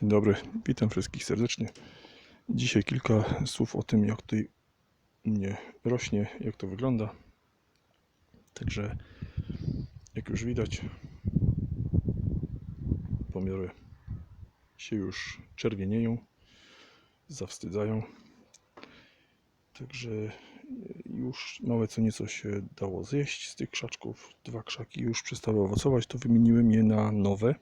Dzień dobry, witam wszystkich serdecznie. Dzisiaj kilka słów o tym, jak tutaj mnie rośnie, jak to wygląda. Także, jak już widać, pomiary się już czerwienieją, zawstydzają. Także już małe co nieco się dało zjeść z tych krzaczków. Dwa krzaki już przestały owocować, to wymieniłem je na nowe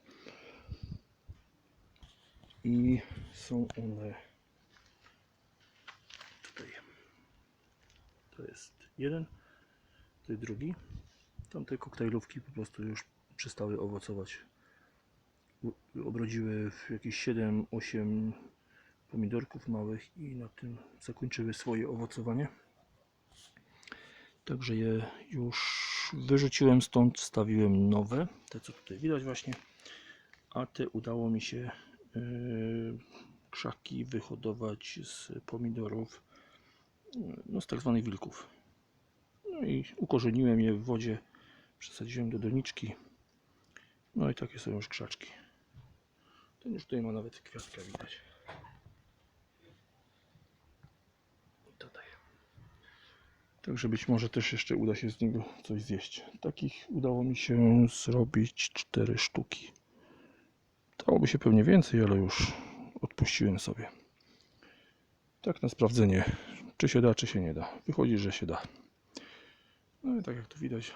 i są one tutaj. To jest jeden, to jest drugi. Tamte koktajlówki po prostu już przestały owocować. Obrodziły jakieś 7-8 pomidorków małych i na tym zakończyły swoje owocowanie. Także je już wyrzuciłem stąd, wstawiłem nowe, te co tutaj widać właśnie, a te udało mi się krzaki wyhodować z pomidorów, yy, no z tak zwanych wilków. No i ukorzeniłem je w wodzie, przesadziłem do doniczki. No i takie są już krzaczki. Ten już tutaj ma nawet kwiatka widać. Także być może też jeszcze uda się z niego coś zjeść. Takich udało mi się zrobić cztery sztuki. Dałoby się pewnie więcej, ale już odpuściłem sobie. Tak na sprawdzenie, czy się da, czy się nie da. Wychodzi, że się da. No i tak jak tu widać,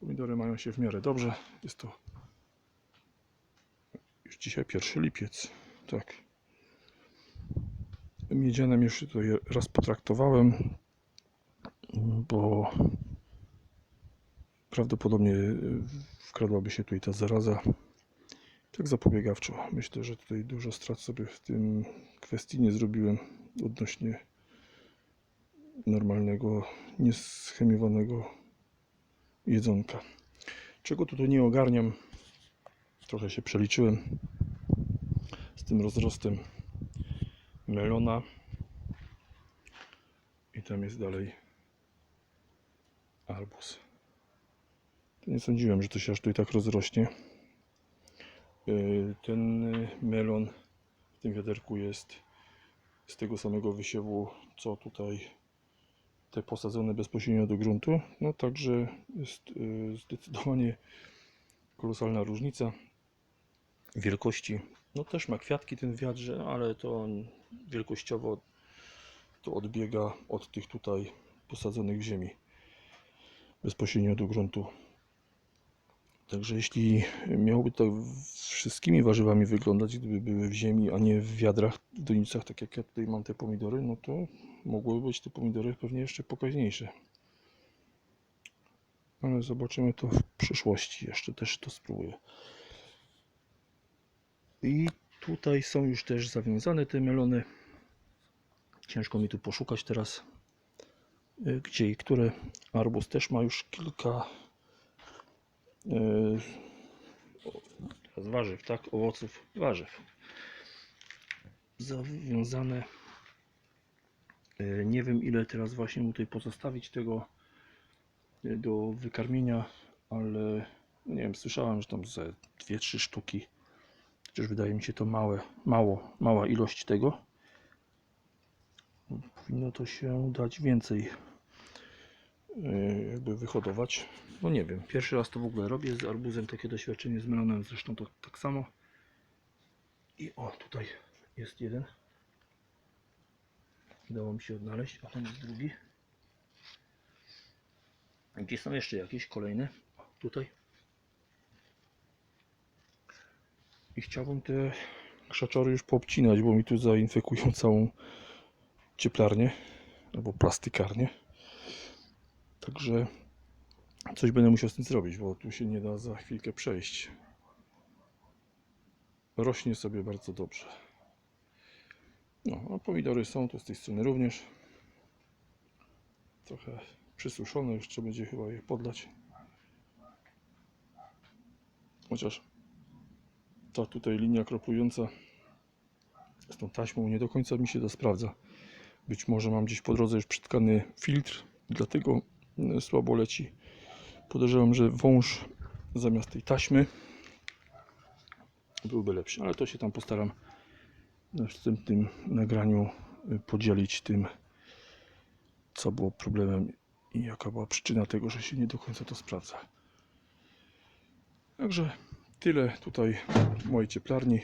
pomidory mają się w miarę dobrze. Jest to już dzisiaj pierwszy lipiec. Tak. Miedzianem już tutaj raz potraktowałem, bo prawdopodobnie wkradłaby się tutaj ta zaraza. Tak zapobiegawczo. Myślę, że tutaj dużo strat sobie w tym kwestii nie zrobiłem odnośnie normalnego, nieschemiowanego jedzonka. Czego tutaj nie ogarniam, trochę się przeliczyłem z tym rozrostem melona i tam jest dalej arbuz. To nie sądziłem, że to się aż tutaj tak rozrośnie. Yy, Ten melon w tym wiaderku jest z tego samego wysiewu, co tutaj te posadzone bezpośrednio do gruntu. No także jest y, zdecydowanie kolosalna różnica wielkości. No też ma kwiatki ten wiadrze, ale to wielkościowo to odbiega od tych tutaj posadzonych w ziemi bezpośrednio do gruntu. Także jeśli miałoby to wszystkimi warzywami wyglądać, gdyby były w ziemi, a nie w wiadrach, w donicach, tak jak ja tutaj mam te pomidory, no to mogłyby być te pomidory pewnie jeszcze pokaźniejsze. Ale zobaczymy to w przyszłości. Jeszcze też to spróbuję. I tutaj są już też zawiązane te melony. Ciężko mi tu poszukać teraz, y, gdzie i które. Arbuz też ma już kilka Yy, teraz warzyw, tak? Owoców, warzyw. Zawiązane. Yy, Nie wiem ile teraz właśnie mu tutaj pozostawić tego yy, do wykarmienia, ale nie wiem, słyszałem, że tam ze 2-3 sztuki. Chociaż wydaje mi się to małe, mało, mała ilość tego. Powinno to się dać więcej jakby wyhodować. No nie wiem, pierwszy raz to w ogóle robię z arbuzem, takie doświadczenie z melonem zresztą to tak samo. I o, tutaj jest jeden. Udało mi się odnaleźć, a tam jest drugi. Gdzie są jeszcze jakieś kolejne? O, tutaj. I chciałbym te krzaczory już poobcinać, bo mi tu zainfekują całą cieplarnię albo plastykarnię. Także coś będę musiał z tym zrobić, bo tu się nie da za chwilkę przejść. Rośnie sobie bardzo dobrze. No, a pomidory są tu z tej strony również. Trochę przysuszone, jeszcze będzie chyba je podlać. Chociaż ta tutaj linia kroplująca z tą taśmą nie do końca mi się to sprawdza. Być może mam gdzieś po drodze już przytkany filtr, dlatego słabo leci. Podejrzewam, że wąż zamiast tej taśmy byłby lepszy, ale to się tam postaram w następnym nagraniu y, podzielić tym, co było problemem i jaka była przyczyna tego, że się nie do końca to sprawdza. Także tyle tutaj mojej cieplarni.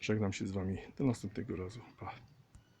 Żegnam się z Wami do następnego razu. Pa.